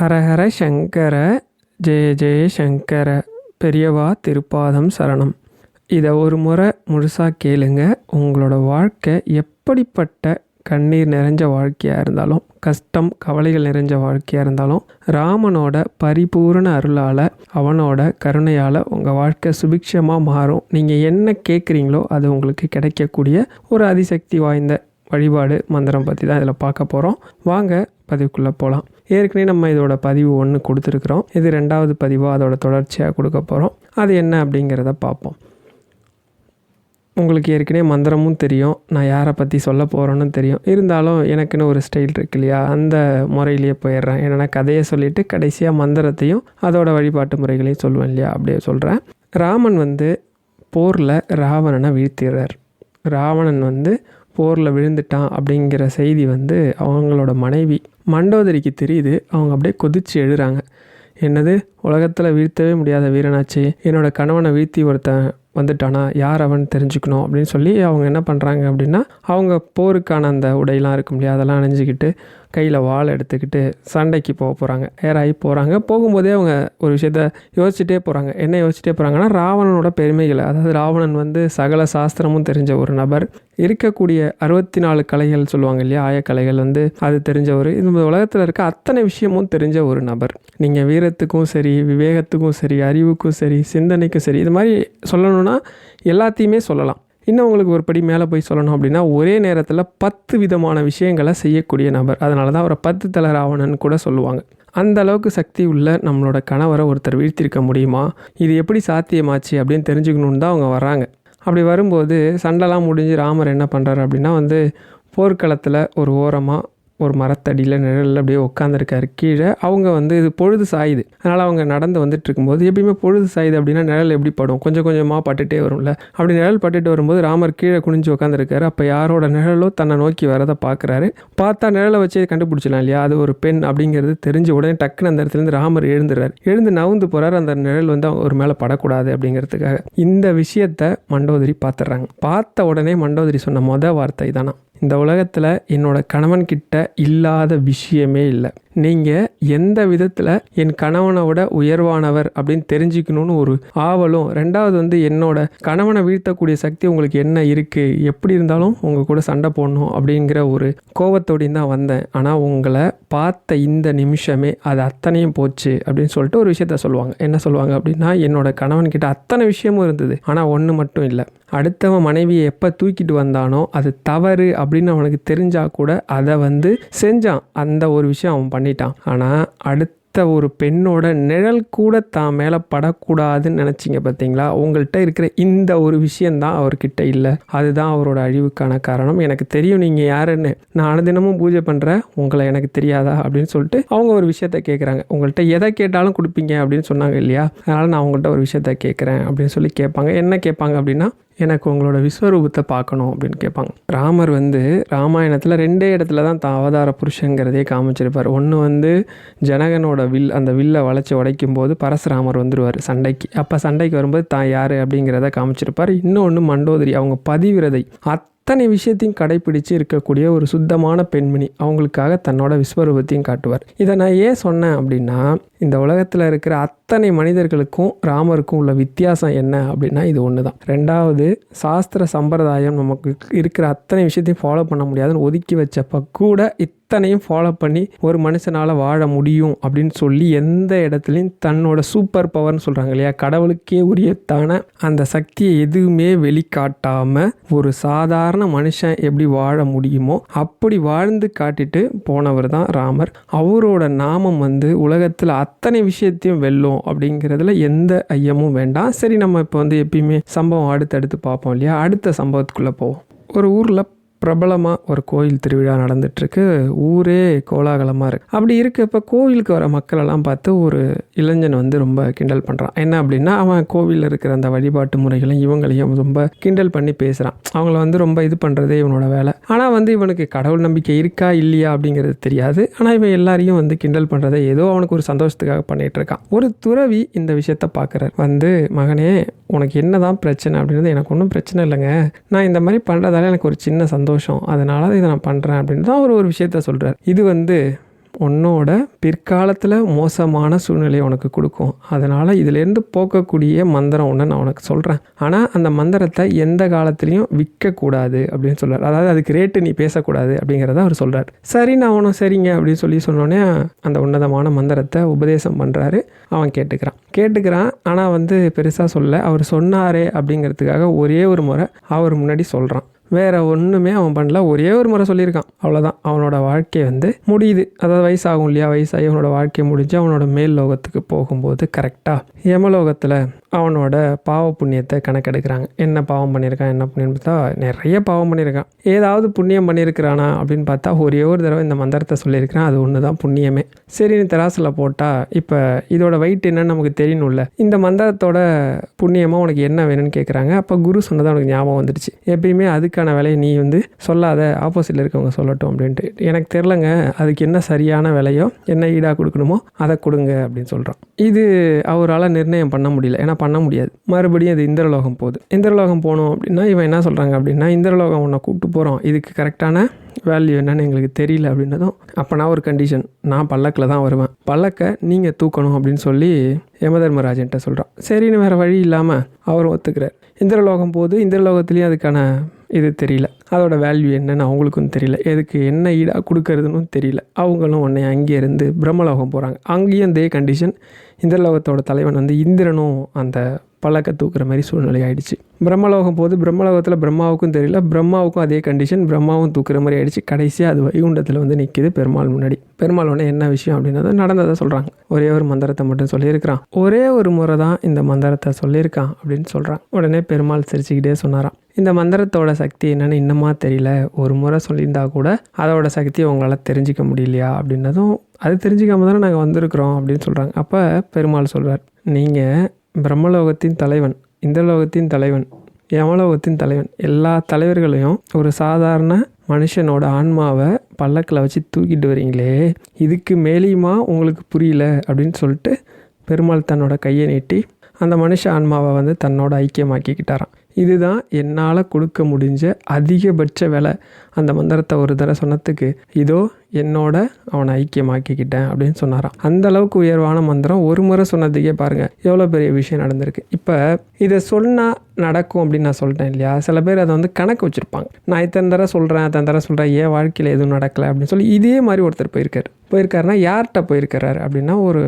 ஹரஹர சங்கர ஜெய ஜெய சங்கர பெரியவா திருப்பாதம் சரணம். இதை ஒரு முறை முழுசாக கேளுங்க. உங்களோட வாழ்க்கை எப்படிப்பட்ட கண்ணீர் நிறைஞ்ச வாழ்க்கையாக இருந்தாலும் கஷ்டம் கவலைகள் நிறைஞ்ச வாழ்க்கையாக இருந்தாலும் ராமனோட பரிபூரண அருளால் அவனோட கருணையால் உங்கள் வாழ்க்கை சுபிக்ஷமாக மாறும். நீங்கள் என்ன கேட்குறீங்களோ அது உங்களுக்கு கிடைக்கக்கூடிய ஒரு அதிசக்தி வாய்ந்த வழிபாடு மந்திரம் பற்றி தான் இதில் பார்க்க போகிறோம் வாங்க பதிவுக்குள்ளே போகலாம் ஏற்கனவே நம்ம இதோட பதிவு ஒன்று கொடுத்துருக்குறோம். இது ரெண்டாவது பதிவாக அதோட தொடர்ச்சியாக கொடுக்க போகிறோம் அது என்ன அப்படிங்கிறத பார்ப்போம். உங்களுக்கு ஏற்கனவே மந்திரமும் தெரியும். நான் யாரை பற்றி சொல்ல போகிறேன்னு தெரியும். இருந்தாலும் எனக்குன்னு ஒரு ஸ்டைல் இருக்கு இல்லையா? அந்த முறையிலேயே போயிடுறேன். என்னென்னா கதையை சொல்லிவிட்டு கடைசியாக மந்திரத்தையும் அதோட வழிபாட்டு முறைகளையும் சொல்லுவேன் இல்லையா? அப்படியே சொல்கிறேன் ராமன் வந்து போரில் ராவணனை வீழ்த்திடுறார். ராவணன் வந்து போரில் விழுந்துட்டான் அப்படிங்கிற செய்தி வந்து அவங்களோட மனைவி மண்டோதரிக்கு தெரியுது. அவங்க அப்படியே கொதிச்சு எழுறாங்க. என்னது? உலகத்தில் வீழ்த்தவே முடியாத வீரனாச்சு. என்னோட கணவனை வீழ்த்தி ஒருத்தன் வந்துட்டானா? யார் அவன் தெரிஞ்சுக்கணும்? அப்படின்னு சொல்லி அவங்க என்ன பண்ணுறாங்க அப்படின்னா அவங்க போருக்கான அந்த உடையெல்லாம் இருக்கும் இல்லையா? அதெல்லாம் அணிஞ்சிக்கிட்டு கையில் வாள் எடுத்துக்கிட்டு சண்டைக்கு போக போகிறாங்க ஏறாகி போகிறாங்க போகும்போதே அவங்க ஒரு விஷயத்த யோசிச்சுட்டே போகிறாங்க என்ன யோசிச்சுட்டே போகிறாங்கன்னா ராவணனோட பெருமைகளை. அதாவது ராவணன் வந்து சகல சாஸ்திரமும் தெரிஞ்ச ஒரு நபர். இருக்கக்கூடிய அறுபத்தி நாலு கலைகள் சொல்லுவாங்க இல்லையா? ஆயக்கலைகள் வந்து அது தெரிஞ்சவர் இந்த உலகத்தில் இருக்க அத்தனை விஷயமும் தெரிஞ்ச ஒரு நபர். நீங்கள் வீரத்துக்கும் சரி விவேகத்துக்கும் சரி அறிவுக்கும் சரி சிந்தனைக்கும் சரி இது மாதிரி சொல்லணும் சொல்லணும்னா எல்லாத்தையுமே சொல்லலாம். இன்னும் உங்களுக்கு ஒரு படி மேலே போய் சொல்லணும் அப்படின்னா ஒரே நேரத்தில் பத்து விதமான விஷயங்களை செய்யக்கூடிய நபர். அதனால தான் அவரை பத்து தலை ராவணன் கூட சொல்லுவாங்க. அந்த அளவுக்கு சக்தி உள்ள நம்மளோட கணவரை ஒருத்தர் வீழ்த்திருக்க முடியுமா? இது எப்படி சாத்தியமாச்சு அப்படின்னு தெரிஞ்சுக்கணுன்னு தான் அவங்க வராங்க அப்படி வரும்போது சண்டைலாம் முடிஞ்சு ராமர் என்ன பண்ணுறாரு அப்படின்னா வந்து போர்க்களத்தில் ஒரு ஓரமாக ஒரு மரத்தடியில் நிழலில் அப்படியே உட்காந்துருக்காரு கீழே அவங்க வந்து இது பொழுது சாயுது. அதனால் அவங்க நடந்து வந்துட்டு இருக்கும்போது எப்பயுமே பொழுது சாயுது அப்படின்னா நிழல் எப்படி படும்? கொஞ்சம் கொஞ்சமாக பட்டுட்டே வரும்ல. அப்படி நிழல் பட்டுட்டு வரும்போது ராமர் கீழே குனிஞ்சு உட்காந்துருக்காரு அப்போ யாரோட நிழலோ தன்னை நோக்கி வரதை பார்க்குறாரு பார்த்தா நிழலை வச்சு கண்டுபிடிச்சலாம் இல்லையா? அது ஒரு பெண் அப்படிங்கிறது தெரிஞ்ச உடனே டக்குன்னு அந்த இடத்துலேருந்து ராமர் எழுந்துறாரு. எழுந்து நவுந்து போகிறார் அந்த நிழல் வந்து ஒரு மேலே படக்கூடாது அப்படிங்கிறதுக்காக. இந்த விஷயத்த மண்டோதரி பார்த்துட்றாங்க. பார்த்த உடனே மண்டோதரி சொன்ன மொதல் வார்த்தை தானா இந்த உலகத்தில் என்னோட கணவன்கிட்ட இல்லாத விஷயமே இல்லை. நீங்கள் எந்த விதத்தில் என் கணவனை விட உயர்வானவர் அப்படின்னு தெரிஞ்சுக்கணும்னு ஒரு ஆவலும் ரெண்டாவது வந்து என்னோட கணவனை வீழ்த்தக்கூடிய சக்தி உங்களுக்கு என்ன இருக்குது எப்படி இருந்தாலும் உங்கள் கூட சண்டை போடணும் அப்படிங்கிற ஒரு கோவத்தோடையும் தான் வந்தேன். ஆனால் உங்களை பார்த்த இந்த நிமிஷமே அது அத்தனையும் போச்சு அப்படின்னு சொல்லிட்டு ஒரு விஷயத்த சொல்லுவாங்க. என்ன சொல்லுவாங்க அப்படின்னா என்னோட கணவன்கிட்ட அத்தனை விஷயமும் இருந்தது. ஆனால் ஒன்று மட்டும் இல்லை. அடுத்தவன் மனைவியை எப்போ தூக்கிட்டு வந்தானோ அது தவறு அப்படின்னு அவனுக்கு தெரிஞ்சால் கூட அதை வந்து செஞ்சான். அந்த ஒரு விஷயம் அவன் பண்ணிட்டான். ஆனால் அடுத்த ஒரு பெண்ணோட நிழல் கூட தான் மேலே படக்கூடாதுன்னு நினச்சிங்க பார்த்தீங்களா உங்கள்கிட்ட இருக்கிற இந்த ஒரு விஷயந்தான் அவர்கிட்ட இல்லை. அதுதான் அவரோட அழிவுக்கான காரணம். எனக்கு தெரியும் நீங்கள் யாருன்னு. நான் அனுதினமும் பூஜை பண்ணுறேன் உங்களை எனக்கு தெரியாதா அப்படின்னு சொல்லிட்டு அவங்க ஒரு விஷயத்த கேட்குறாங்க உங்கள்கிட்ட எதை கேட்டாலும் கொடுப்பீங்க அப்படின்னு சொன்னாங்க இல்லையா? அதனால் நான் உங்கள்கிட்ட ஒரு விஷயத்த கேட்குறேன் அப்படின்னு சொல்லி கேட்பாங்க. என்ன கேட்பாங்க அப்படின்னா எனக்கு உங்களோட விஸ்வரூபத்தை பார்க்கணும் அப்படின்னு கேட்பாங்க. ராமர் வந்து ராமாயணத்தில் ரெண்டே இடத்துல தான் தான் அவதார புருஷங்கிறதே காமிச்சிருப்பார். ஒன்று வந்து ஜனகனோட வில் அந்த வில்லை வளைச்சி உடைக்கும் போது பரசுராமர் வந்துடுவார் சண்டைக்கு. அப்போ சண்டைக்கு வரும்போது தான் யார் அப்படிங்கிறத காமிச்சிருப்பார். இன்னொன்று மண்டோதரி அவங்க பதிவிரதை அத்தனை விஷயத்தையும் கடைப்பிடிச்சு இருக்கக்கூடிய ஒரு சுத்தமான பெண்மணி அவங்களுக்காக தன்னோட விஸ்வரூபத்தையும் காட்டுவார். இதை நான் ஏன் சொன்னேன் அப்படின்னா இந்த உலகத்தில் இருக்கிற அத்தனை மனிதர்களுக்கும் ராமருக்கும் உள்ள வித்தியாசம் என்ன அப்படின்னா இது ஒன்று தான் ரெண்டாவது சாஸ்திர சம்பிரதாயம் நமக்கு இருக்கிற அத்தனை விஷயத்தையும் ஃபாலோ பண்ண முடியாதுன்னு ஒதுக்கி வச்சப்ப கூட அத்தனையும் ஃபாலோ பண்ணி ஒரு மனுஷனால் வாழ முடியும் அப்படின்னு சொல்லி எந்த இடத்துலையும் தன்னோட சூப்பர் பவர்னு சொல்கிறாங்க இல்லையா? கடவுளுக்கே உரியத்தான அந்த சக்தியை எதுவுமே வெளிக்காட்டாமல் ஒரு சாதாரண மனுஷன் எப்படி வாழ முடியுமோ அப்படி வாழ்ந்து காட்டிட்டு போனவர் தான் ராமர். அவரோட நாமம் வந்து உலகத்தில் அத்தனை விஷயத்தையும் வெல்லும் அப்படிங்கிறதுல எந்த ஐயமும் வேண்டாம். சரி நம்ம இப்போ வந்து எப்பயுமே சம்பவம் அடுத்தடுத்து பார்ப்போம் இல்லையா? அடுத்த சம்பவத்துக்குள்ளே போவோம். ஒரு ஊரில் பிரபலமாக ஒரு கோயில் திருவிழா நடந்துட்டுருக்கு. ஊரே கோலாகலமாக இருக்குது அப்படி இருக்கப்ப கோவிலுக்கு வர மக்களெல்லாம் பார்த்து ஒரு இளைஞன் வந்து ரொம்ப கிண்டல் பண்ணுறான் என்ன அப்படின்னா அவன் கோவிலில் இருக்கிற அந்த வழிபாட்டு முறைகளையும் இவங்களையும் ரொம்ப கிண்டல் பண்ணி பேசுகிறான் அவங்கள வந்து ரொம்ப இது பண்ணுறதே இவனோட வேலை. ஆனால் வந்து இவனுக்கு கடவுள் நம்பிக்கை இருக்கா இல்லையா அப்படிங்கிறது தெரியாது. ஆனால் இவன் எல்லாரையும் வந்து கிண்டல் பண்ணுறதை ஏதோ அவனுக்கு ஒரு சந்தோஷத்துக்காக பண்ணிகிட்டு இருக்கான் ஒரு துறவி இந்த விஷயத்த பார்க்குறார். வந்து மகனே உனக்கு என்ன தான் பிரச்சனை அப்படின்றது எனக்கு ஒன்றும் பிரச்சனை இல்லைங்க. நான் இந்த மாதிரி பண்ணுறதால எனக்கு ஒரு சின்ன சந்தோஷம். அதனால இதை நான் பண்ணுறேன் அப்படின்னு தான் அவர் ஒரு விஷயத்த சொல்கிறார் இது வந்து உன்னோட பிற்காலத்தில் மோசமான சூழ்நிலையை உனக்கு கொடுக்கும். அதனால் இதிலேருந்து போக்கக்கூடிய மந்திரம் ஒன்று நான் உனக்கு சொல்கிறேன் ஆனால் அந்த மந்திரத்தை எந்த காலத்துலேயும் விற்கக்கூடாது அப்படின்னு சொல்கிறார் அதாவது அதுக்கு ரேட்டு நீ பேசக்கூடாது அப்படிங்கிறத அவர் சொல்கிறார் சரி நான் அவனும் சரிங்க அப்படின்னு சொல்லி சொன்னோடனே அந்த உன்னதமான மந்திரத்தை உபதேசம் பண்ணுறாரு அவன் கேட்டுக்கிறான். கேட்டுக்கிறான். ஆனால் வந்து பெருசாக சொல்ல அவர் சொன்னாரே அப்படிங்கிறதுக்காக ஒரே ஒரு முறை அவர் முன்னாடி சொல்கிறான் வேறு ஒன்றுமே அவன் பண்ணல. ஒரே ஒரு முறை சொல்லியிருக்கான். அவ்வளோதான் அவனோட வாழ்க்கை வந்து முடியுது. அதாவது வயசாகும் இல்லையா? வயசாகி அவனோட வாழ்க்கை முடிஞ்சு அவனோட மேல் லோகத்துக்கு போகும்போது கரெக்டாக யமலோகத்தில் அவனோட பாவ புண்ணியத்தை கணக்கெடுக்கிறாங்க. என்ன பாவம் பண்ணியிருக்கான் என்ன புண்ணியம் பார்த்தா நிறைய பாவம் பண்ணியிருக்கான். ஏதாவது புண்ணியம் பண்ணியிருக்கிறானா அப்படின்னு பார்த்தா ஒரே ஒரு தடவை இந்த மந்திரத்தை சொல்லியிருக்கிறான். அது ஒன்று தான் புண்ணியமே. சரின்னு தராசில் போட்டால் இப்போ இதோட வெயிட் என்னன்னு நமக்கு தெரியணும்ல. இந்த மந்திரத்தோட புண்ணியமாக உனக்கு என்ன வேணும்னு கேட்குறாங்க அப்போ குரு சொன்னது உனக்கு ஞாபகம் வந்துடுச்சு. எப்பயுமே அதுக்கு அதுக்கான விலையை நீ வந்து சொல்லாத ஆப்போசிட்டில் இருக்கவங்க சொல்லட்டும் அப்படின்ட்டு. எனக்கு தெரிலங்க அதுக்கு என்ன சரியான விலையோ என்ன ஈடாக கொடுக்கணுமோ அதை கொடுங்க அப்படின்னு சொல்கிறான் இது அவரால் நிர்ணயம் பண்ண முடியல. ஏன்னா பண்ண முடியாது. மறுபடியும் அது இந்திரலோகம் போகுது. இந்திரலோகம் போகணும் அப்படின்னா இவன் என்ன சொல்கிறாங்க அப்படின்னா இந்திரலோகம் உன்னை கூப்பிட்டு போகிறோம் இதுக்கு கரெக்டான வேல்யூ என்னன்னு எங்களுக்கு தெரியல அப்படின்னதும் அப்போ நான் ஒரு கண்டிஷன் நான் பல்லக்கில் தான் வருவேன். பல்லக்கை நீங்கள் தூக்கணும் அப்படின்னு சொல்லி யமதர்மராஜன்ட்ட சொல்கிறான் சரின்னு வேறு வழி இல்லாமல் அவரும் ஒத்துக்கிறார். இந்திரலோகம் போது இந்திரலோகத்துலேயும் அதுக்கான இது தெரியல. அதோட வேல்யூ என்னன்னு அவங்களுக்கும் தெரியல. எதுக்கு என்ன ஈடாக கொடுக்கறதுன்னு தெரியல. அவங்களும் உடனே அங்கே இருந்து பிரம்மலோகம் போகிறாங்க அங்கேயும் இதே கண்டிஷன் இந்திரலோகத்தோட தலைவன் வந்து இந்திரனும் அந்த பழக்க தூக்குற மாதிரி சூழ்நிலை ஆயிடுச்சு. பிரம்மலோகம் போது பிரம்மலோகத்தில் பிரம்மாவுக்கும் தெரியல. பிரம்மாவுக்கும் அதே கண்டிஷன் பிரம்மாவும் தூக்குற மாதிரி ஆயிடுச்சு. கடைசியாக அது வைகுண்டத்தில் வந்து நிற்கிது பெருமாள் முன்னாடி. பெருமாள் உடனே என்ன விஷயம் அப்படின்னா நடந்ததை சொல்கிறாங்க ஒரே ஒரு மந்திரத்தை மட்டும் சொல்லியிருக்கிறான். ஒரே ஒரு முறை தான் இந்த மந்திரத்தை சொல்லியிருக்கான் அப்படின்னு சொல்கிறான் உடனே பெருமாள் சிரிச்சுக்கிட்டே சொன்னாராம். இந்த மந்திரத்தோட சக்தி என்னென்னு இன்னமா தெரியல. ஒரு முறை சொல்லியிருந்தா கூட அதோட சக்தியை உங்களால் தெரிஞ்சிக்க முடியலையா அப்படின்னதும் அது தெரிஞ்சிக்காம தானே நாங்கள் வந்திருக்கிறோம் அப்படின்னு சொல்கிறாங்க அப்போ பெருமாள் சொல்கிறார் நீங்கள் பிரம்மலோகத்தின் தலைவன் இந்திரலோகத்தின் தலைவன் யமலோகத்தின் தலைவன். எல்லா தலைவர்களையும் ஒரு சாதாரண மனுஷனோட ஆன்மாவை பல்லக்கில் வச்சு தூக்கிட்டு வரீங்களே இதுக்கு மேலேயுமா உங்களுக்கு புரியல அப்படின்னு சொல்லிட்டு பெருமாள் தன்னோட கையை நீட்டி அந்த மனுஷ ஆன்மாவை வந்து தன்னோட ஐக்கியமாக்கிக்கிட்டாரான் இதுதான் என்னால் கொடுக்க முடிஞ்ச அதிகபட்ச விலை. அந்த மந்திரத்தை ஒரு தடவை சொன்னதுக்கு இதோ என்னோட அவனை ஐக்கியமாக்கிக்கிட்டேன் அப்படின்னு சொன்னாராம். அந்த அளவுக்கு உயர்வான மந்திரம் ஒரு முறை சொன்னதுக்கே பாருங்கள் எவ்வளோ பெரிய விஷயம் நடந்திருக்கு. இப்போ இதை சொன்னால் நடக்கும் அப்படின்னு நான் சொல்லிட்டேன் இல்லையா? சில பேர் அதை வந்து கணக்கு வச்சுருப்பாங்க. நான் இத்தனை தடவை சொல்கிறேன் அத்தனை தடவை சொல்கிறேன் ஏன் வாழ்க்கையில் எதுவும் நடக்கலை அப்படின்னு சொல்லி இதே மாதிரி ஒருத்தர் போயிருக்காரு. போயிருக்காருன்னா யார்கிட்ட போயிருக்கிறாரு அப்படின்னா ஒரு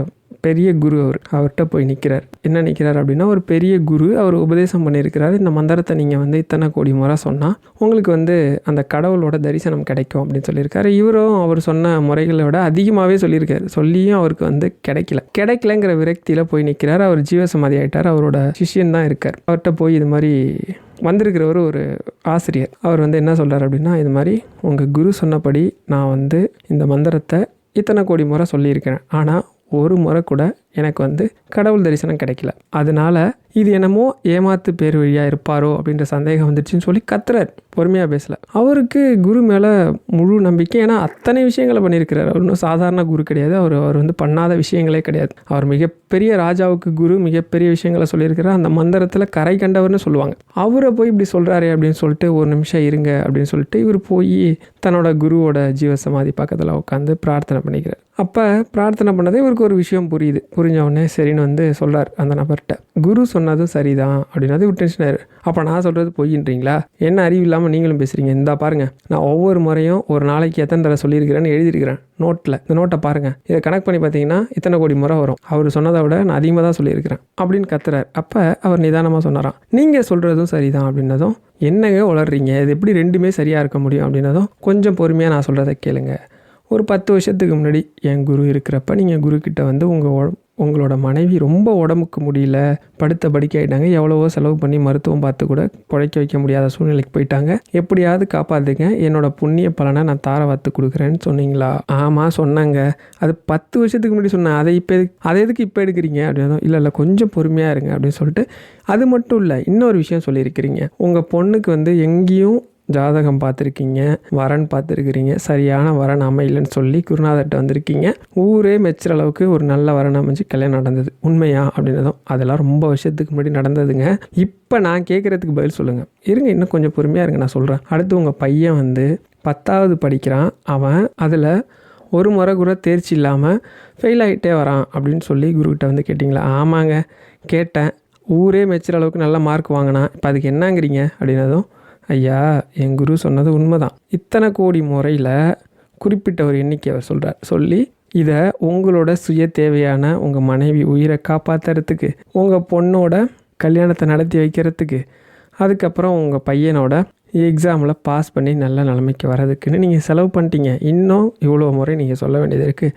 பெரிய குரு அவர் அவர்கிட்ட போய் நிற்கிறார் என்ன நிற்கிறார் அப்படின்னா ஒரு பெரிய குரு அவர் உபதேசம் பண்ணியிருக்கிறார். இந்த மந்திரத்தை நீங்கள் வந்து இத்தனை கோடி முறை சொன்னால் உங்களுக்கு வந்து அந்த கடவுளோட தரிசனம் கிடைக்கும் அப்படின்னு சொல்லியிருக்காரு. இவரும் அவர் சொன்ன முறைகளை விட அதிகமாகவே சொல்லியிருக்காரு. சொல்லியும் அவருக்கு வந்து கிடைக்கல. கிடைக்கலங்கிற விரக்தியில் போய் நிற்கிறார் அவர் ஜீவசமாதி ஆகிட்டார் அவரோட சிஷ்யன் தான் இருக்கார். அவர்கிட்ட போய் இது மாதிரி வந்திருக்கிறவர் ஒரு ஆசிரியர். அவர் வந்து என்ன சொல்கிறார் அப்படின்னா இது மாதிரி உங்கள் குரு சொன்னபடி நான் வந்து இந்த மந்திரத்தை இத்தனை கோடி முறை சொல்லியிருக்கிறேன். ஆனால் ஒரு முறை கூட எனக்கு வந்து கடவுள் தரிசனம் கிடைக்கல. அதனால இது என்னமோ ஏமாத்து பேர் வழியாக இருப்பாரோ அப்படின்ற சந்தேகம் வந்துடுச்சுன்னு சொல்லி கத்துறார் பொறுமையாக பேசல. அவருக்கு குரு மேலே முழு நம்பிக்கை. ஏன்னா அத்தனை விஷயங்களை பண்ணியிருக்கிறார். அவர் இன்னும் சாதாரண குரு கிடையாது. அவர் அவர் வந்து பண்ணாத விஷயங்களே கிடையாது. அவர் மிகப்பெரிய ராஜாவுக்கு குரு மிகப்பெரிய விஷயங்களை சொல்லியிருக்கிறார். அந்த மந்திரத்தில் கரை கண்டவர்னு சொல்லுவாங்க. அவரை போய் இப்படி சொல்கிறாரே அப்படின்னு சொல்லிட்டு ஒரு நிமிஷம் இருங்க அப்படின்னு சொல்லிட்டு இவர் போய் தன்னோட குருவோட ஜீவசமாதி பக்கத்தில் உட்காந்து பிரார்த்தனை பண்ணிக்கிறார். அப்போ பிரார்த்தனை பண்ணதே இவருக்கு ஒரு விஷயம் புரியுது. புரிஞ்ச உடனே சரின்னு வந்து சொல்கிறார் அந்த நபர்கிட்ட. குரு சொன்னதும் சரிதான் அப்படின்னது ஒரு டென்ஷன் ஆயிரு அப்போ நான் சொல்கிறது பொய்ன்றீங்களா? என்ன அறிவு இல்லாமல் நீங்களும் பேசுகிறீங்க இந்தா பாருங்கள் நான் ஒவ்வொரு முறையும் ஒரு நாளைக்கு எத்தனை தடவை சொல்லியிருக்கிறேன்னு எழுதியிருக்கிறேன் நோட்டில் இந்த நோட்டை பாருங்கள் இதை கனெக்ட் பண்ணி பார்த்தீங்கன்னா இத்தனை கோடி முறை வரும். அவர் சொன்னதை விட நான் அதிகமாக தான் சொல்லியிருக்கிறேன் அப்படின்னு கத்துறாரு. அப்போ அவர் நிதானமாக சொன்னாராம். நீங்கள் சொல்கிறதும் சரிதான் அப்படின்னதும் என்னங்க உளறீங்க? இது எப்படி ரெண்டுமே சரியாக இருக்க முடியும் அப்படின்னதும் கொஞ்சம் பொறுமையாக நான் சொல்கிறத கேளுங்க. ஒரு பத்து வருஷத்துக்கு முன்னாடி என் குரு இருக்கிறப்ப நீங்கள் குரு வந்து உங்கள் உங்களோட மனைவி ரொம்ப உடம்புக்கு முடியல படுத்த படிக்க ஆகிட்டாங்க எவ்வளவோ செலவு பண்ணி மருத்துவம் பார்த்து கூட பிழைக்க வைக்க முடியாத சூழ்நிலைக்கு போயிட்டாங்க. எப்படியாவது காப்பாற்றுங்க என்னோட புண்ணிய பலனை நான் தார வாத்து கொடுக்குறேன்னு சொன்னீங்களா? ஆமாம் சொன்னாங்க. அது பத்து வருஷத்துக்கு முன்னாடி சொன்னேன். அதை இப்போ அதை எதுக்கு இப்போ எடுக்கிறீங்க? அப்படின்னு இல்லை இல்லை கொஞ்சம் பொறுமையாக இருங்க அப்படின்னு சொல்லிட்டு அது மட்டும் இல்லை இன்னொரு விஷயம் சொல்லியிருக்கிறீங்க. உங்கள் பொண்ணுக்கு வந்து எங்கேயும் ஜாதகம் பார்த்துருக்கீங்க வரன் பார்த்துருக்குறீங்க சரியான வரன் அமையலன்னு சொல்லி குருநாதர்கிட்ட வந்திருக்கீங்க. ஊரே மெச்சுற அளவுக்கு ஒரு நல்ல வரன் அமைஞ்சு கல்யாணம் நடந்தது. உண்மையா அப்படின்னதும் அதெல்லாம் ரொம்ப வருஷத்துக்கு முன்னாடி நடந்ததுங்க. இப்போ நான் கேட்குறதுக்கு பதில் சொல்லுங்கள் இருங்க இன்னும் கொஞ்சம் பொறுமையாக இருங்க நான் சொல்கிறேன் அடுத்து உங்கள் பையன் வந்து பத்தாவது படிக்கிறான். அவன் அதில் ஒரு முறை கூட தேர்ச்சி இல்லாமல் ஃபெயில் ஆகிட்டே வரான் அப்படின்னு சொல்லி குருக்கிட்ட வந்து கேட்டிங்களா? ஆமாங்க கேட்டேன். ஊரே மெச்சுற அளவுக்கு நல்ல மார்க் வாங்கினான். இப்போ அதுக்கு என்னங்கிறீங்க அப்படின்னதும் ஐயா என் குரு சொன்னது உண்மைதான். இத்தனை கோடி முறையில் குறிப்பிட்ட ஒரு எண்ணிக்கை அவர் சொல்கிறார் சொல்லி இதை உங்களோட சுய தேவையான உங்கள் மனைவி உயிரை காப்பாற்றுறதுக்கு உங்கள் பொண்ணோட கல்யாணத்தை நடத்தி வைக்கிறதுக்கு அதுக்கப்புறம் உங்கள் பையனோட எக்ஸாமில் பாஸ் பண்ணி நல்ல நிலைமைக்கு வர்றதுக்குன்னு நீங்கள் செலவு பண்ணிட்டீங்க. இன்னும் இவ்வளோ முறை நீங்கள் சொல்ல வேண்டியது இருக்குது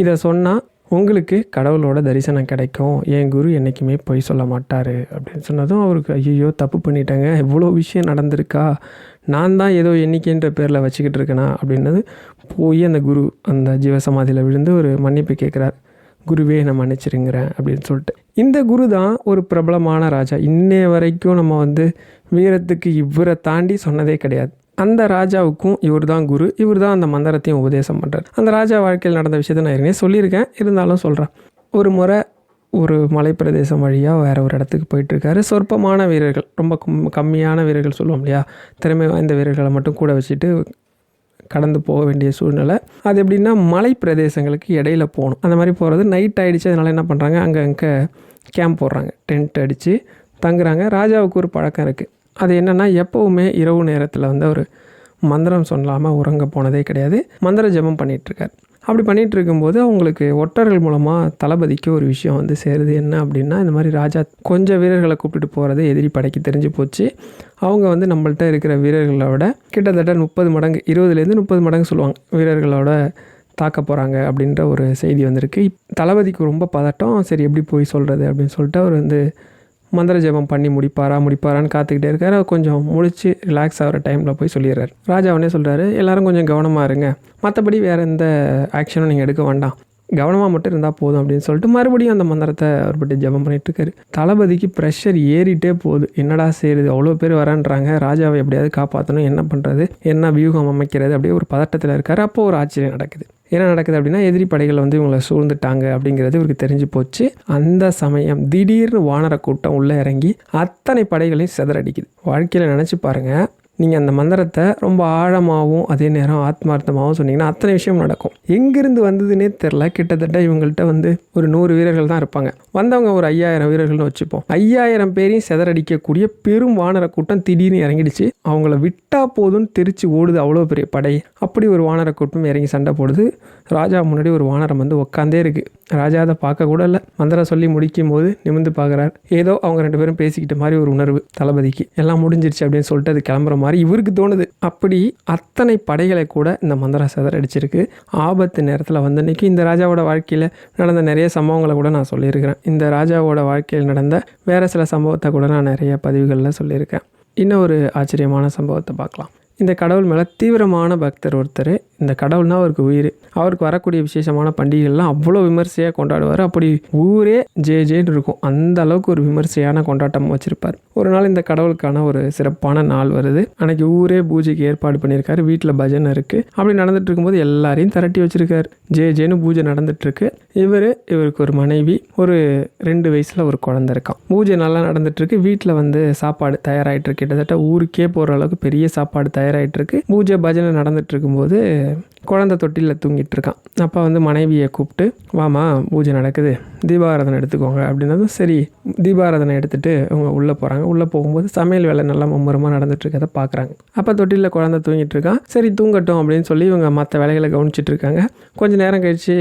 இதை சொன்னால் உங்களுக்கு கடவுளோட தரிசனம் கிடைக்கும். என் குரு என்றைக்குமே பொய் சொல்ல மாட்டார் அப்படின்னு சொன்னதும் அவருக்கு ஐயோ தப்பு பண்ணிட்டேங்க. இவ்வளோ விஷயம் நடந்திருக்கா? நான் தான் ஏதோ எண்ணிக்கைன்ற பேரில் வச்சுக்கிட்டு இருக்கேனா? அப்படின்னது போய் அந்த குரு அந்த ஜீவசமாதியில் விழுந்து ஒரு மன்னிப்பு கேட்குறார். குருவே நான் மன்னிச்சிருங்கிறேன் அப்படின்னு சொல்லிட்டு. இந்த குரு தான் ஒரு பிரபலமான ராஜா. இன்னைய வரைக்கும் நம்ம வந்து வீரத்துக்கு இவரை தாண்டி சொன்னதே கிடையாது. அந்த ராஜாவுக்கும் இவர் தான் குரு இவர் தான் அந்த மந்திரத்தையும் உபதேசம் பண்ணுறார் அந்த ராஜா வாழ்க்கையில் நடந்த விஷயத்தை நான் ஏற்கனவே சொல்லியிருக்கேன். இருந்தாலும் சொல்கிறேன் ஒரு முறை ஒரு மலைப்பிரதேசம் வழியாக வேறு ஒரு இடத்துக்கு போயிட்டுருக்காரு. சொற்பமான வீரர்கள் ரொம்ப கம்மியான வீரர்கள் சொல்லுவோம் இல்லையா? திறமை வாய்ந்த வீரர்களை மட்டும் கூட வச்சுட்டு கடந்து போக வேண்டிய சூழ்நிலை. அது எப்படின்னா மலை பிரதேசங்களுக்கு இடையில போகணும். அந்த மாதிரி போகிறது நைட் ஆகிடுச்சு அதனால் என்ன பண்ணுறாங்க அங்கே அங்கே கேம்ப் போடுறாங்க. டென்ட் அடித்து தங்குறாங்க. ராஜாவுக்கு ஒரு பழக்கம் இருக்குது அது என்னென்னா எப்போவுமே இரவு நேரத்தில் வந்து அவர் மந்திரம் சொல்லாமல் உறங்க போனதே கிடையாது. மந்திர ஜெபம் பண்ணிகிட்ருக்கார் அப்படி பண்ணிகிட்டு இருக்கும்போது அவங்களுக்கு ஒற்றர்கள் மூலமாக தளபதிக்கு ஒரு விஷயம் வந்து சேருது. என்ன அப்படின்னா இந்த மாதிரி ராஜா கொஞ்சம் வீரர்களை கூப்பிட்டு போகிறது எதிரி படைக்கு தெரிஞ்சு போச்சு. அவங்க வந்து நம்மள்ட்ட இருக்கிற வீரர்களை விட கிட்டத்தட்ட முப்பது மடங்கு இருபதுலேருந்து முப்பது மடங்கு சொல்லுவாங்க வீரர்களோட தாக்க போகிறாங்க அப்படின்ற ஒரு செய்தி வந்திருக்கு. தளபதிக்கு ரொம்ப பதட்டம். சரி எப்படி போய் சொல்கிறது அப்படின்னு சொல்லிட்டு அவர் வந்து மந்திர ஜெபம் பண்ணி முடிப்பாரா முடிப்பாரான்னு காத்துக்கிட்டே இருக்காரு. கொஞ்சம் முடிச்சு ரிலாக்ஸ் ஆகிற டைமில் போய் சொல்லிடுறாரு. ராஜா உடனே சொல்கிறாரு எல்லாரும் கொஞ்சம் கவனமாக இருங்க. மற்றபடி வேறு எந்த ஆக்ஷனும் நீங்கள் எடுக்க வேண்டாம். கவனமாக மட்டும் இருந்தால் போதும் அப்படின்னு சொல்லிட்டு மறுபடியும் அந்த மந்திரத்தை அவர் பற்றி ஜெபம் பண்ணிட்டு தளபதிக்கு ப்ரெஷர் ஏறிட்டே போகுது. என்னடா செய்யுது அவ்வளோ பேர் வரான்றாங்க. ராஜாவை எப்படியாவது காப்பாற்றணும் என்ன பண்ணுறது என்ன வியூகம் அமைக்கிறது? அப்படியே ஒரு பதட்டத்தில் இருக்கார். அப்போ ஒரு ஆச்சரியம் நடக்குது. என்ன நடக்குது அப்படின்னா எதிரி படைகள் வந்து இவங்களை சூழ்ந்துட்டாங்க அப்படிங்கிறது இவருக்கு தெரிஞ்சு போச்சு. அந்த சமயம் திடீர்னு வானர கூட்டம் உள்ளே இறங்கி அத்தனை படைகளையும் சிதறடிக்குது. வாழ்க்கையில் நினச்சி பாருங்கள் நீங்கள் அந்த மந்திரத்தை ரொம்ப ஆழமாகவும் அதே நேரம் ஆத்மார்த்தமாகவும் சொன்னீங்கன்னா அத்தனை விஷயம் நடக்கும். எங்கேருந்து வந்ததுன்னே தெரில கிட்டத்தட்ட இவங்கள்ட்ட வந்து ஒரு நூறு வீரர்கள் தான் இருப்பாங்க. வந்தவங்க ஒரு ஐயாயிரம் வீரர்கள்னு வச்சுப்போம். ஐயாயிரம் பேரையும் சிதறடிக்கக்கூடிய பெரும் வானர கூட்டம் திடீர்னு இறங்கிடுச்சு. அவங்கள விட்டா போதும்னு தெரிச்சு ஓடுது அவ்வளோ பெரிய படை. அப்படி ஒரு வானர கூட்டம் இறங்கி சண்டை போடுது. ராஜா முன்னாடி ஒரு வானரம் வந்து உட்காந்தே இருக்குது ராஜா அதை பார்க்க கூட இல்லை. மந்திரம் சொல்லி முடிக்கும் போது நிமிந்து பார்க்குறாரு. ஏதோ அவங்க ரெண்டு பேரும் பேசிக்கிட்ட மாதிரி ஒரு உணர்வு தளபதிக்கு. எல்லாம் முடிஞ்சிருச்சு அப்படின்னு சொல்லிட்டு அது கிளம்புற மாதிரி இவருக்கு தோணுது. அப்படி அத்தனை படைகளை கூட இந்த மந்திரம் சிதறடிச்சிருக்கு ஆபத்து நேரத்தில் வந்த அன்னைக்கு இந்த ராஜாவோட வாழ்க்கையில் நடந்த நிறைய சம்பவங்களை கூட நான் சொல்லியிருக்கிறேன். இந்த ராஜாவோட வாழ்க்கையில் நடந்த வேறு சில சம்பவத்தை கூட நான் நிறைய பதிவுகளில் சொல்லியிருக்கேன். இன்னும் ஒரு ஆச்சரியமான சம்பவத்தை பார்க்கலாம். இந்த கடவுள் மேலே தீவிரமான பக்தர் ஒருத்தர். இந்த கடவுள்னா அவருக்கு உயிர். அவருக்கு வரக்கூடிய விசேஷமான பண்டிகைகள்லாம் அவ்வளோ விமர்சையாக கொண்டாடுவார். அப்படி ஊரே ஜே ஜேன்னு இருக்கும். அந்த அளவுக்கு ஒரு விமர்சையான கொண்டாட்டம் வச்சுருப்பார். ஒரு நாள் இந்த கடவுளுக்கான ஒரு சிறப்பான நாள் வருது. அன்னைக்கு ஊரே பூஜைக்கு ஏற்பாடு பண்ணியிருக்காரு. வீட்டில் பஜனை இருக்குது அப்படி நடந்துட்டு இருக்கும்போது எல்லாரையும் திரட்டி வச்சுருக்காரு. ஜே ஜேன்னு பூஜை நடந்துட்டுருக்கு. இவர் இவருக்கு ஒரு மனைவி ஒரு ரெண்டு வயசில் ஒரு குழந்த இருக்கான் பூஜை நல்லா நடந்துட்டுருக்கு. வீட்டில் வந்து சாப்பாடு தயாராகிட்டு இருக்கு. கிட்டத்தட்ட ஊருக்கே போகிற அளவுக்கு பெரிய சாப்பாடு தயார் தயாராகிட்டு இருக்கு பூஜை பஜனை நடந்துட்டு இருக்கும்போது குழந்தை தொட்டிலில் தூங்கிட்டு இருக்கான் அப்போ வந்து மனைவியை கூப்பிட்டு வாமா பூஜை நடக்குது. தீபாராதனை எடுத்துக்கோங்க. அப்படின்னதும் சரி. தீபாராதனை எடுத்துகிட்டு அவங்க உள்ளே போகிறாங்க உள்ளே போகும்போது சமையல் வேலை நல்லா மும்முரமாக நடந்துட்டுருக்கதை பார்க்குறாங்க அப்போ தொட்டிலில் குழந்தை தூங்கிட்டு இருக்கான் சரி தூங்கட்டும் அப்படின்னு சொல்லி இவங்க மற்ற வேலைகளை கவனிச்சிட்டு இருக்காங்க கொஞ்ச நேரம் கழித்து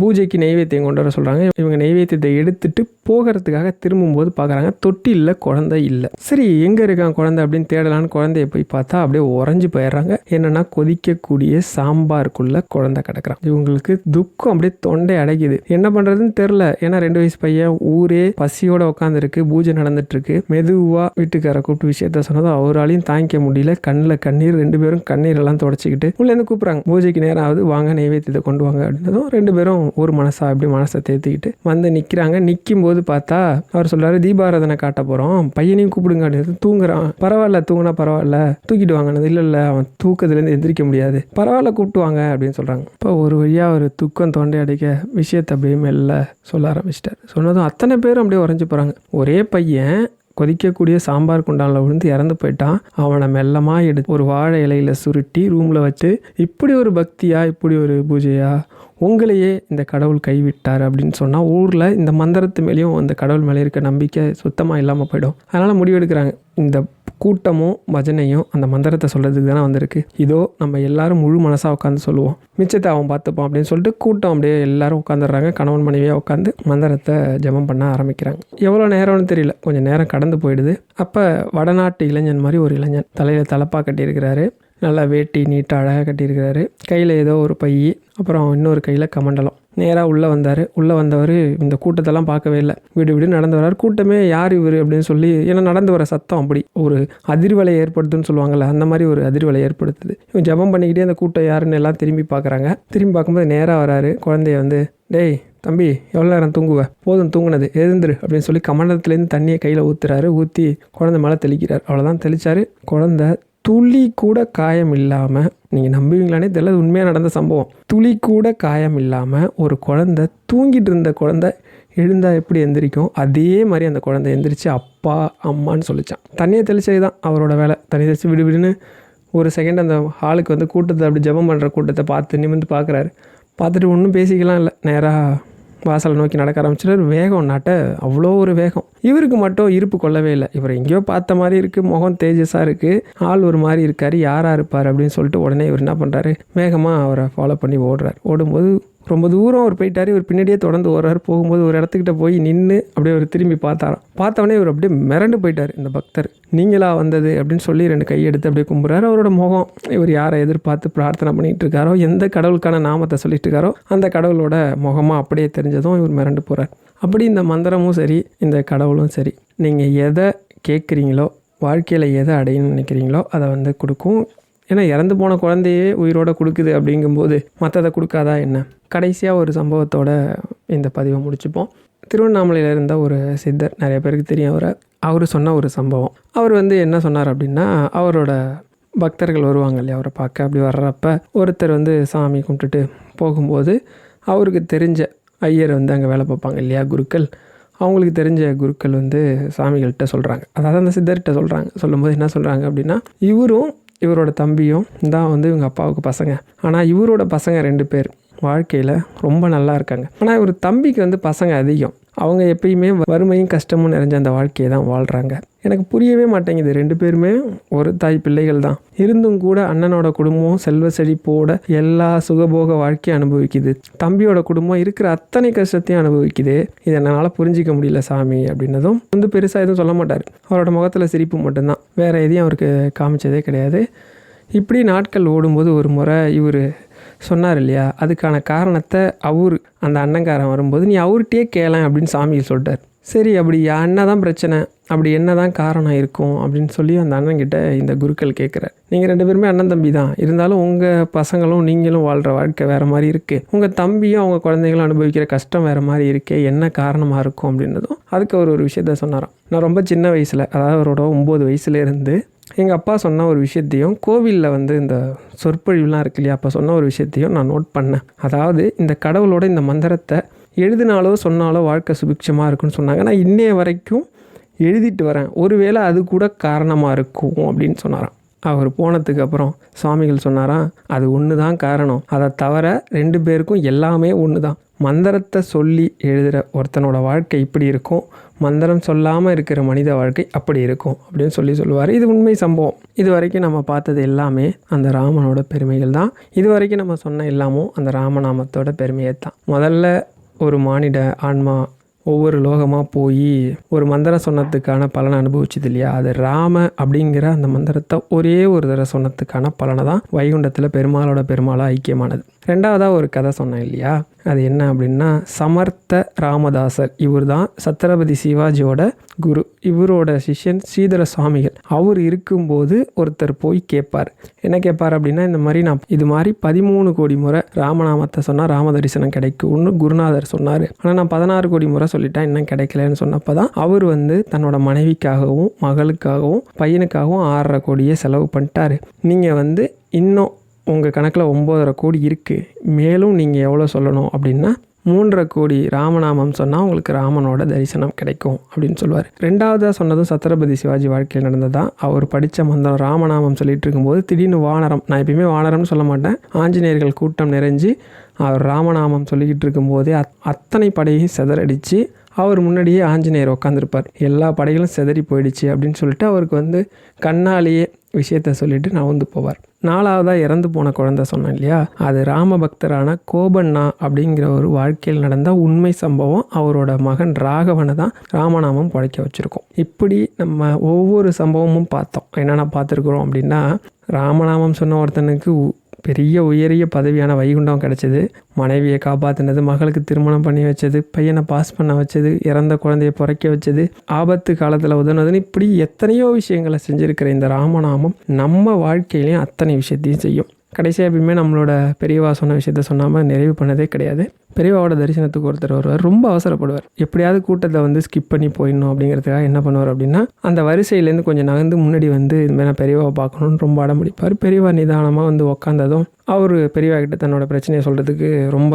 பூஜைக்கு நெய்வேத்தியம் கொண்டு வர சொல்கிறாங்க இவங்க நெய்வேத்தியத்தை எடுத்துட்டு போகிறதுக்காக திரும்பும்போது பார்க்குறாங்க தொட்டிலில் குழந்தை இல்லை. சரி எங்கே இருக்கான் குழந்தை? அப்படின்னு தேடலான்னு குழந்தைய போய் பார்த்தா அப்படியே உறஞ்சி போயிடுறாங்க. என்னென்னா கொதிக்கக்கூடிய சாம்பார் சாம்பாருக்குள்ளே குழந்தை கிடக்குறான். இவங்களுக்கு துக்கம் அப்படியே தொண்டை அடைக்குது. என்ன பண்ணுறதுன்னு தெரில ஏன்னா ரெண்டு வயசு பையன் ஊரே பசியோட உட்காந்துருக்கு பூஜை நடந்துட்டு இருக்கு மெதுவாக வீட்டுக்கார கூப்பிட்டு விஷயத்த சொன்னதும் அவராலையும் தாங்கிக்க முடியல. கண்ணில் கண்ணீர் ரெண்டு பேரும் கண்ணீர் எல்லாம் தொடச்சிக்கிட்டு உள்ளேருந்து கூப்பிட்றாங்க. பூஜைக்கு நேரம் ஆகுது. வாங்க நெய்வேத்தியத்தை கொண்டு வாங்க அப்படின்னதும் ரெண்டு பேரும் ஒரு மனசா அப்படி மனசை தேர்த்திக்கிட்டு வந்து நிற்கிறாங்க நிற்கும் போது பார்த்தா அவர் சொல்றாரு தீபாராதனை காட்ட போகிறோம் பையனையும் கூப்பிடுங்க அப்படின்னு தூங்குறான். பரவாயில்ல தூங்குனா பரவாயில்ல. தூக்கிட்டு வாங்க இல்லை இல்லை. அவன் தூக்கத்துலேருந்து எந்திரிக்க முடியாது. பரவாயில்ல கூப்பிட்டு வாங்க. அப்படின்னு சொல்கிறாங்க இப்போ ஒரு வழியாக ஒரு துக்கம் தோண்டி அடிக்க விஷயத்தை அப்படியே மெல்ல சொல்ல ஆரம்பிச்சிட்டார். சொன்னதும் அத்தனை பேரும் அப்படியே உறைஞ்சி போகிறாங்க ஒரே பையன் கொதிக்கக்கூடிய சாம்பார் குண்டானில் விழுந்து இறந்து போயிட்டான். அவனை மெல்லமாக எடுத்து ஒரு வாழை இலையில சுருட்டி ரூமில் வச்சு இப்படி ஒரு பக்தியா இப்படி ஒரு பூஜையா உங்களையே இந்த கடவுள் கைவிட்டார் அப்படின்னு சொன்னால் ஊரில் இந்த மந்திரத்து மேலேயும் அந்த கடவுள் மேலே இருக்க நம்பிக்கை சுத்தமாக இல்லாமல் போயிடும். அதனால் முடிவெடுக்கிறாங்க. இந்த கூட்டமும் பஜனையும் அந்த மந்திரத்தை சொல்கிறதுக்கு தானே வந்திருக்கு. இதோ நம்ம எல்லாரும் முழு மனசாக உட்காந்து சொல்லுவோம். மிச்சத்தை அவன் பார்த்துப்பான் அப்படின்னு சொல்லிட்டு கூட்டம் அப்படியே எல்லாரும் உட்காந்துடுறாங்க கணவன் மனைவியாக உட்காந்து மந்திரத்தை ஜெபம் பண்ண ஆரம்பிக்கிறாங்க. எவ்வளோ நேரம்னு தெரியல. கொஞ்சம் நேரம் கடந்து போயிடுது. அப்போ வடநாட்டு இளைஞன் மாதிரி ஒரு இளைஞன் தலையில் தலப்பா கட்டியிருக்கிறாரு. நல்லா வேட்டி நீட்டாக அழகாக கட்டியிருக்கிறாரு. கையில் ஏதோ ஒரு பை அப்புறம் இன்னொரு கையில் கமண்டலம். நேராக உள்ளே வந்தார். உள்ளே வந்தவர் இந்த கூட்டத்தெல்லாம் பார்க்கவே இல்லை. வீடு வீடு நடந்து வரார் கூட்டமே யார் இவர் அப்படின்னு சொல்லி ஏன்னா நடந்து வர சத்தம் அப்படி. ஒரு அதிர்வலை ஏற்படுத்துன்னு சொல்லுவாங்கள்ல அந்த மாதிரி ஒரு அதிர்வலை ஏற்படுத்துது. இவன் ஜெபம் பண்ணிக்கிட்டே அந்த கூட்டம் யாருன்னு எல்லாம் திரும்பி பார்க்குறாங்க. திரும்பி பார்க்கும்போது நேராக வராரு. குழந்தைய வந்து டேய் தம்பி எவ்வளோ நேரம் தூங்குவ? போதும் தூங்கினது. எழுந்துரு அப்படின்னு சொல்லி கமண்டலத்துலேருந்து தண்ணியை கையில் ஊற்றுறாரு ஊற்றி குழந்தை மேலே தெளிக்கிறார். அவ்வளோதான் தெளிச்சாரு. குழந்தை துளி கூட காயம் இல்லாமல் நீங்கள் நம்புவீங்களானே தெரியல உண்மையாக நடந்த சம்பவம். துளி கூட காயம் இல்லாமல் ஒரு குழந்தை தூங்கிட்டு இருந்த குழந்தை எழுந்தால் எப்படி எந்திரிக்கும்? அதே மாதிரி அந்த குழந்தை எந்திரிச்சு அப்பா அம்மான்னு சொல்லிச்சான். தண்ணியை தெளிச்சது தான் அவரோட வேலை. தண்ணி தெளிச்சு விடு விடுன்னு ஒரு செகண்ட் அந்த ஹாலுக்கு வந்து கூட்டத்தை அப்படி ஜபம் பண்ணுற கூட்டத்தை பார்த்து நிமிர்ந்து பார்க்குறாரு. பார்த்துட்டு ஒன்றும் பேசிக்கலாம் இல்லை. நேராக வாசலை நோக்கி நடக்க ஆரம்பிச்சிட்டாரு. வேகம் நாட்ட அவ்வளோ ஒரு வேகம். இவருக்கு மட்டும் இருப்பு கொள்ளவே இல்லை. இவர் எங்கேயோ பார்த்த மாதிரி இருக்குது முகம் தேஜஸாக இருக்குது ஆள் ஒரு மாதிரி இருக்கார் யாராக இருப்பார் அப்படின்னு சொல்லிட்டு உடனே இவர் என்ன பண்ணுறாரு வேகமாக அவரை ஃபாலோ பண்ணி ஓடுறார். ஓடும்போது ரொம்ப தூரம் அவர் போயிட்டார் இவர் பின்னாடியே தொடர்ந்து ஓடுறாரு. போகும்போது ஒரு இடத்துக்கிட்ட போய் நின்று அப்படியே அவர் திரும்பி பார்த்தாராம். பார்த்தவொடனே இவர் அப்படியே மிரண்டு போயிட்டார் இந்த பக்தர். நீங்களா வந்தது? அப்படின்னு சொல்லி ரெண்டு கை எடுத்து அப்படியே கும்புறாரு அவரோட முகம். இவர் யாரை எதிர்பார்த்து பிரார்த்தனை பண்ணிகிட்டு இருக்காரோ எந்த கடவுளுக்கான நாமத்தை சொல்லிட்டு இருக்காரோ அந்த கடவுளோட முகமாக அப்படியே தெரிஞ்சதும் இவர் மிரண்டு போகிறார் அப்படி இந்த மந்திரமும் சரி இந்த கடவுளும் சரி. நீங்கள் எதை கேட்குறீங்களோ வாழ்க்கையில் எதை அடையணும்னு நினைக்கிறீங்களோ அதை வந்து கொடுக்கும். ஏன்னா இறந்து போன குழந்தையே உயிரோட கொடுக்குது அப்படிங்கும்போது மற்றதை கொடுக்காதா என்ன? கடைசியாக ஒரு சம்பவத்தோட இந்த பதிவை முடிச்சுப்போம். திருவண்ணாமலையில் இருந்த ஒரு சித்தர் நிறைய பேருக்கு தெரியும் அவரை. அவர் சொன்ன ஒரு சம்பவம். அவர் வந்து என்ன சொன்னார் அப்படின்னா அவரோட பக்தர்கள் வருவாங்க இல்லையா அவரை பார்க்க. அப்படி வர்றப்ப ஒருத்தர் வந்து சாமி கும்பிட்டுட்டு போகும்போது அவருக்கு தெரிஞ்ச ஐயர் வந்து அங்கே வேலை பார்ப்பாங்க இல்லையா குருக்கள். அவங்களுக்கு தெரிஞ்ச குருக்கள் வந்து சாமிகள்கிட்ட சொல்கிறாங்க அதாவது அந்த சித்தர்கிட்ட சொல்கிறாங்க சொல்லும்போது என்ன சொல்கிறாங்க அப்படின்னா இவரும் இவரோட தம்பியும் தான் வந்து இவங்க அப்பாவுக்கு பசங்க. ஆனால் இவரோட பசங்க ரெண்டு பேர். வாழ்க்கையில் ரொம்ப நல்லா இருக்காங்க. ஆனால் இவர் தம்பிக்கு வந்து பசங்க அதிகம். அவங்க எப்பயுமே வறுமையும் கஷ்டமும் நிறைஞ்ச அந்த வாழ்க்கையை தான் வாழ்கிறாங்க எனக்கு புரியவே மாட்டேங்குது. ரெண்டு பேருமே ஒரு தாய் பிள்ளைகள் தான். இருந்தும் கூட அண்ணனோட குடும்பம் செல்வ செழிப்போட எல்லா சுகபோக வாழ்க்கையும் அனுபவிக்குது. தம்பியோட குடும்பம் இருக்கிற அத்தனை கஷ்டத்தையும் அனுபவிக்குது. இதை என்னால் புரிஞ்சிக்க முடியல சாமி அப்படின்னதும் வந்து பெருசாக எதுவும் சொல்ல மாட்டார். அவரோட முகத்தில் சிரிப்பு மட்டும்தான். வேறு எதையும் அவருக்கு காமிச்சதே கிடையாது. இப்படி நாட்கள் ஓடும்போது ஒரு முறை இவர் சொன்னார் இல்லையா அதுக்கான காரணத்தை அவர் அந்த அண்ணங்காரன் வரும்போது நீ அவர்கிட்டயே கேளேன் அப்படின்னு சாமியை சொல்லிட்டார். சரி அப்படி என்ன தான் பிரச்சனை. அப்படி என்ன தான் காரணம் இருக்கும்? அப்படின்னு சொல்லி அந்த அண்ணன்கிட்ட இந்த குருக்கள் கேட்குறார். நீங்கள் ரெண்டு பேருமே அண்ணன் தம்பி தான். இருந்தாலும் உங்கள் பசங்களும் நீங்களும் வாழ்கிற வாழ்க்கை வேறு மாதிரி இருக்குது உங்கள் தம்பியும் அவங்க குழந்தைங்களும் அனுபவிக்கிற கஷ்டம் வேறு மாதிரி இருக்கே. என்ன காரணமாக இருக்கும்? அப்படின்றதும் அதுக்கு அவர் ஒரு விஷயத்த சொன்னாராம். நான் ரொம்ப சின்ன வயசில் அதாவது அவரோட ஒம்பது வயசுலேருந்து எங்கள் அப்பா சொன்ன ஒரு விஷயத்தையும் கோவிலில் வந்து இந்த சொற்பொழிவுலாம் இருக்கு இல்லையா? அப்போ சொன்ன ஒரு விஷயத்தையும் நான் நோட் பண்ணேன். அதாவது இந்த கடவுளோட இந்த மந்திரத்தை எழுதினாலோ சொன்னாலோ வாழ்க்கை சுபிக்ஷமாக இருக்குன்னு சொன்னாங்க. நான் இன்னைய வரைக்கும் எழுதிட்டு வரேன். ஒருவேளை அது கூட காரணமாக இருக்கும் அப்படின்னு சொன்னாராம். அவர் போனதுக்கு அப்புறம் சுவாமிகள் சொன்னாராம் அது ஒன்று தான் காரணம். அதை தவிர ரெண்டு பேருக்கும் எல்லாமே ஒன்று தான் மந்திரத்தை சொல்லி எழுதுகிற ஒருத்தனோட வாழ்க்கை இப்படி இருக்கும். மந்திரம் சொல்லாமல் இருக்கிற மனித வாழ்க்கை அப்படி இருக்கும் அப்படின்னு சொல்லி சொல்லுவார். இது உண்மை சம்பவம். இது வரைக்கும் நம்ம பார்த்தது எல்லாமே அந்த ராமனோட பெருமைகள் தான். இது வரைக்கும் நம்ம சொன்ன எல்லாமும் அந்த ராமநாமத்தோட பெருமையை தான். முதல்ல ஒரு மானிட ஆன்மா ஒவ்வொரு லோகமாக போய் ஒரு மந்திரம் சொன்னதுக்கான பலனை அனுபவிச்சது இல்லையா? அது ராம அப்படிங்கிற அந்த மந்திரத்தை ஒரே ஒரு தடவை சொன்னதுக்கான பலனை தான் வைகுண்டத்தில் பெருமாளோட பெருமாளாக ஐக்கியமானது. ரெண்டாவதாக ஒரு கதை சொன்னேன் இல்லையா? அது என்ன அப்படின்னா சமர்த்த ராமதாசர். இவர் தான் சத்ரபதி சிவாஜியோட குரு. இவரோட சிஷ்யன் ஸ்ரீதர சுவாமிகள். அவர் இருக்கும்போது ஒருத்தர் போய் கேட்பார். என்ன கேட்பார் அப்படின்னா இந்த மாதிரி நான் இது மாதிரி பதிமூணு கோடி முறை ராமநாமத்தை சொன்னால் ராம தரிசனம் கிடைக்கும்னு குருநாதர் சொன்னார். ஆனால் நான் பதினாறு கோடி முறை சொல்லிட்டேன் இன்னும் கிடைக்கலன்னு சொன்னப்போ தான் அவர் வந்து தன்னோட மனைவிக்காகவும் மகளுக்காகவும் பையனுக்காகவும் ஆறரை கோடியை செலவு பண்ணிட்டாரு. நீங்கள் வந்து இன்னும் உங்கள் கணக்கில் ஒம்போதரை கோடி இருக்குது மேலும் நீங்கள் எவ்வளோ சொல்லணும் அப்படின்னா மூன்றரை கோடி ராமநாமம் சொன்னால் உங்களுக்கு ராமனோட தரிசனம் கிடைக்கும் அப்படின்னு சொல்லுவார். ரெண்டாவதாக சொன்னதும் சத்ரபதி சிவாஜி வாழ்க்கையில் நடந்ததான் அவர் படித்த மந்திரம் ராமநாமம் சொல்லிட்டு இருக்கும்போது திடீர்னு வானரம் நான் எப்பயுமே வானரம்னு சொல்ல மாட்டேன். ஆஞ்சநேயர்கள் கூட்டம் நிறைஞ்சு அவர் ராமநாமம் சொல்லிக்கிட்டு இருக்கும்போதே அத் அத்தனை படையையும் சிதறடிச்சு அவர் முன்னாடியே ஆஞ்சநேயர் உட்காந்துருப்பார் எல்லா படைகளும் சிதறி போயிடுச்சு அப்படின்னு சொல்லிட்டு அவருக்கு வந்து கண்ணாலேயே விஷயத்த சொல்லிட்டு நவந்து போவார். நாலாவதாக இறந்து போன குழந்தை சொன்னேன் இல்லையா? அது ராமபக்தரான கோபண்ணா அப்படிங்கிற ஒரு வாழ்க்கையில் நடந்த உண்மை சம்பவம் அவரோட மகன் ராகவனை தான் ராமநாமம் படைக்க வச்சுருக்கோம். இப்படி நம்ம ஒவ்வொரு சம்பவமும் பார்த்தோம். என்னென்ன பார்த்துருக்குறோம் அப்படின்னா ராமநாமம் சொன்ன ஒருத்தனுக்கு உ- பெரிய உயரிய பதவியான வைகுண்டம் கிடச்சிது. மனைவியை காப்பாற்றினது மகளுக்கு திருமணம் பண்ணி வச்சது பையனை பாஸ் பண்ண வச்சது இறந்த குழந்தைய பிறக்க வச்சது ஆபத்து காலத்தில் உதவுனதுன்னு இப்படி எத்தனையோ விஷயங்களை செஞ்சுருக்கிற இந்த ராமநாமம் நம்ம வாழ்க்கையிலையும் அத்தனை விஷயத்தையும் செய்யும். கடைசியாக எப்பயுமே நம்மளோட பெரியவா சொன்ன விஷயத்த சொன்னாமல் நிறைவு பண்ணதே கிடையாது. பெரியவாவோட தரிசனத்துக்கு ஒருத்தர் வருவார். ரொம்ப அவசரப்படுவார். எப்படியாவது கூட்டத்தை வந்து ஸ்கிப் பண்ணி போயிடணும் அப்படிங்கிறதுக்காக என்ன பண்ணுவார் அப்படின்னா அந்த வரிசையிலேருந்து கொஞ்சம் நகர்ந்து முன்னாடி வந்து இது மாதிரி நான் பெரியவாவை பார்க்கணுன்னு ரொம்ப அடம் பிடிப்பார். பெரியவா நிதானமாக வந்து உக்காந்ததும் அவர் பெரியவா கிட்ட தன்னோட பிரச்சனையை சொல்கிறதுக்கு ரொம்ப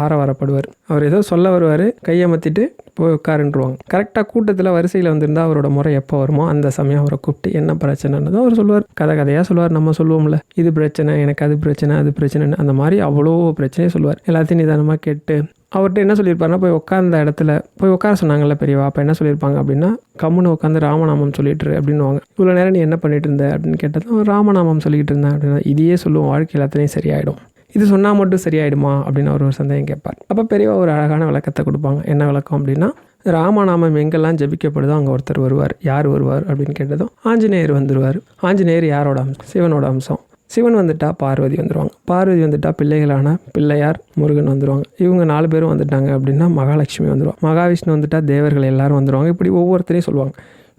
ஆரவாரப்படுவார். அவர் ஏதோ சொல்ல வருவார் கையமத்திட்டு போய் உட்காருன்றுவாங்க. கரெக்டாக கூட்டத்தில் வரிசையில் வந்திருந்தால் அவரோட முறை எப்போ வருமோ அந்த சமயம் அவரை கூப்பிட்டு என்ன பிரச்சனைன்னு அவர் சொல்லுவார். கதை கதையாக சொல்லுவார் நம்ம சொல்லுவோம்ல. இது பிரச்சனை எனக்கு அது பிரச்சனை அது பிரச்சனைன்னு அந்த மாதிரி அவ்வளோ பிரச்சனையை சொல்லுவார். எல்லாத்தையும் நிதானமாக கேட்டு அவர்கிட்ட என்ன சொல்லியிருப்பாருன்னா போய் உட்காந்த இடத்துல போய் உட்கார சொன்னாங்கல்ல பெரியவா அப்போ என்ன சொல்லியிருப்பாங்க அப்படின்னா கம்முன்னு உட்காந்து ராமநாமம் சொல்லிட்டு அப்படின்னுவாங்க. இவ்வளோ நேரம் நீ என்ன பண்ணிட்டு இருந்த? அப்படின்னு கேட்டதும் ராமநாமம் சொல்லிக்கிட்டு இருந்தேன் அப்படின்னா இதையே சொல்லுவோம் வாழ்க்கை எல்லாத்துலேயும் சரியாயிடும். இது சொன்னால் மட்டும் சரியாயிடுமா? அப்படின்னு அவர் ஒரு சந்தேகம் கேட்பார். அப்போ பெரியவா ஒரு அழகான விளக்கத்தை கொடுப்பாங்க. என்ன விளக்கம் அப்படின்னா ராமநாமம் எங்கெல்லாம் ஜபிக்கப்படுதோ அங்கே ஒருத்தர் வருவார். யார் வருவார்? அப்படின்னு கேட்டதும் ஆஞ்சநேயர் வந்துடுவார் ஆஞ்சநேயர் யாரோட அம்சம்? சிவனோட அம்சம். சிவன் வந்துட்டா பார்வதி வந்துடுவாங்க பார்வதி வந்துட்டா பிள்ளைகளான பிள்ளையார் முருகன் வந்துடுவாங்க இவங்க நாலு பேரும் வந்துட்டாங்க அப்படின்னா மகாலட்சுமி வந்துடுவாங்க மகாவிஷ்ணு வந்துட்டா தேவர்கள் எல்லாரும் வந்துடுவாங்க இப்படி ஒவ்வொருத்தரையும் சொல்லுவாங்க.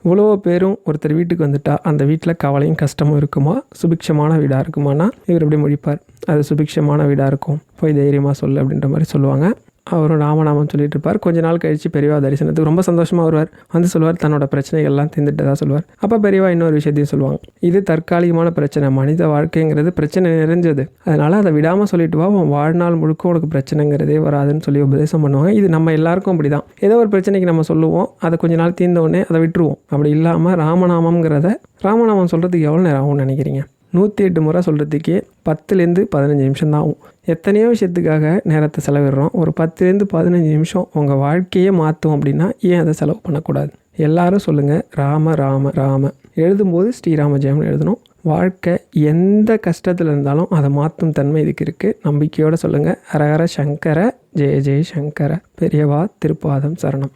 இவ்வளோ பேரும் ஒருத்தர் வீட்டுக்கு வந்துட்டா அந்த வீட்டில் கவலையும் கஷ்டமும் இருக்குமா? சுபிக்ஷமான வீடாக இருக்குமானா? இவர் எப்படி முடிப்பார் அது சுபிக்ஷமான வீடாக இருக்கும். போய் தைரியமாக சொல்லு அப்படின்ற மாதிரி சொல்லுவாங்க. அவரும் ராமநாமம் சொல்லிட்டு இருப்பார் கொஞ்ச நாள் கழித்து பெரியவா தரிசனத்துக்கு ரொம்ப சந்தோஷமாக வருவார். வந்து சொல்லுவார் தன்னோட பிரச்சனைகள்லாம் தீர்ந்துட்டதாக சொல்லுவார். அப்போ பெரியவா இன்னொரு விஷயத்தையும் சொல்லுவாங்க. இது தற்காலிகமான பிரச்சனை. மனித வாழ்க்கைங்கிறது பிரச்சனை நிறைஞ்சது. அதனால் அதை விடாமல் சொல்லிட்டு வா உன் வாழ்நாள் முழுக்க உனக்கு பிரச்சனைங்கிறதே வராதுன்னு சொல்லி உபதேசம் பண்ணுவாங்க. இது நம்ம எல்லாருக்கும் அப்படி தான் ஏதோ ஒரு பிரச்சனைக்கு நம்ம சொல்லுவோம். அதை கொஞ்ச நாள் தீர்ந்தவுடனே அதை விட்டுருவோம். அப்படி இல்லாமல் ராமநாமங்கிறத ராமநாமம் சொல்கிறதுக்கு எவ்வளோ நேரம் ஆகும்னு நினைக்கிறீங்க? நூற்றி எட்டு முறை சொல்கிறதுக்கே பத்துலேருந்து பதினஞ்சு நிமிஷம் தான் ஆகும். எத்தனையோ விஷயத்துக்காக நேரத்தை செலவிடுறோம். ஒரு பத்துலேருந்து பதினஞ்சு நிமிஷம் உங்கள் வாழ்க்கையே மாற்றும் அப்படின்னா ஏன் அதை செலவு பண்ணக்கூடாது? எல்லாரும் சொல்லுங்கள் ராம ராம ராம. எழுதும்போது ஸ்ரீராம ஜெயம்னு எழுதணும். வாழ்க்கை எந்த கஷ்டத்தில் இருந்தாலும் அதை மாற்றும் தன்மை இதுக்கு இருக்குது நம்பிக்கையோடு சொல்லுங்கள் ஹரஹர சங்கர ஜெய ஜெய சங்கர. பெரியவா திருப்பாதம் சரணம்.